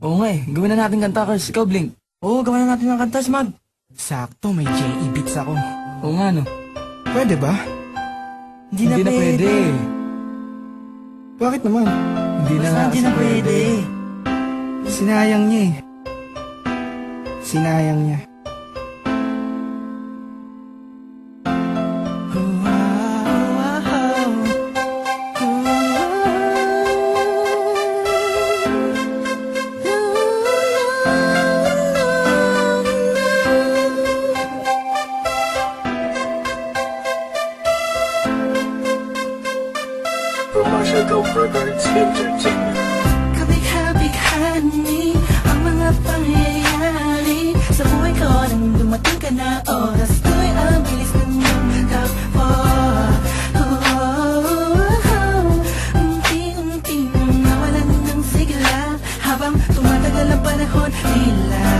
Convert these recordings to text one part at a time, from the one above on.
Oo nga eh, gawin na natin kanta Kars. Ikaw, Blink. Oo, gawin na natin ng kanta, Smag. Sakto, may J.E. beats ako. Oo nga, no. Pwede ba? Hindi, na, pwede. Bakit naman? Hindi na nga hindi na pwede. Sinayang niya eh. Sinayang niya. Commercial Go Records Entertainment. Kabigha-bighani ang mga pangyayari Sa buhay ko nang dumating ka na oras ko'y ang bilis ng takbo Oh, oh, oh, oh. Unti-unti nang nawalan ng sigla Habang tumatagal ang panahon Tila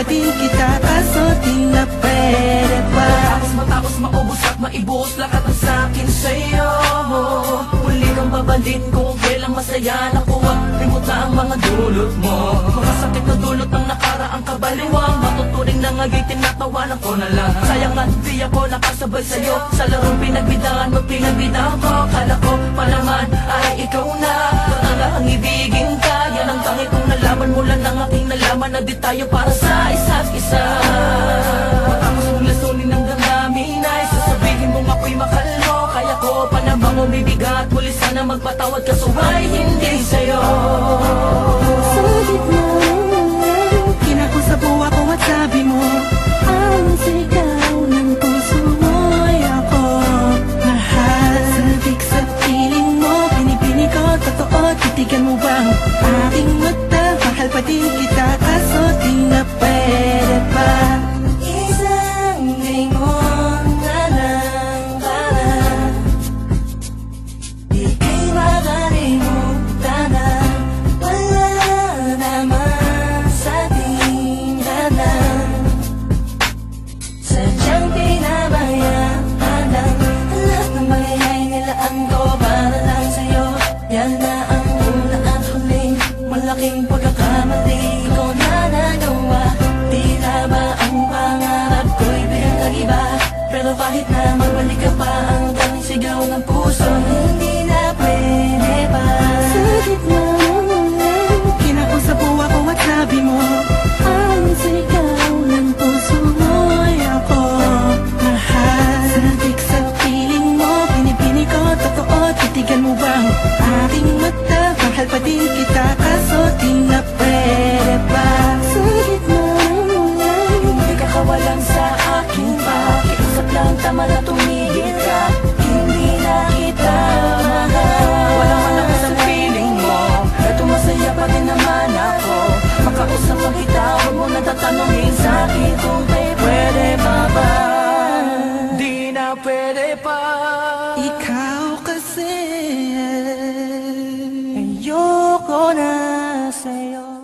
pa kita Kaso di na pwede pa. Tapos matapos maubos at maibuhos lahat ng sakin sa'yo. Muli kang babalik kung kailang masaya Nakuha, limuta ang mga dulot mo. Mga sakit na dulot ng nakaraang kabaliwang Matuturing na nga'y tinatawanan ko na lang. Sayang nga di ako nakasabay sa'yo. Sa larong pinagbidahan mo pinagbidahan ko. Kala ko pa naman ay ikaw na. Ang ibigin ka Yan ang tangi kong nalaman mula ng aking Na di tayo para sa isa't isa. Matapos mong lasunin ng damdamin ay Sasabihin mong ako'y mahal mo Kaya ko pa namang umibigat. Muli sana magpatawad ka ay hindi sa'yo Malaking pagkakamali ko na nagawa. Tila ba ang pangarap ko'y biglang iba Pero kahit na magbalik ka pa ang tanging sigaw ng puso Hindi na sa'yo.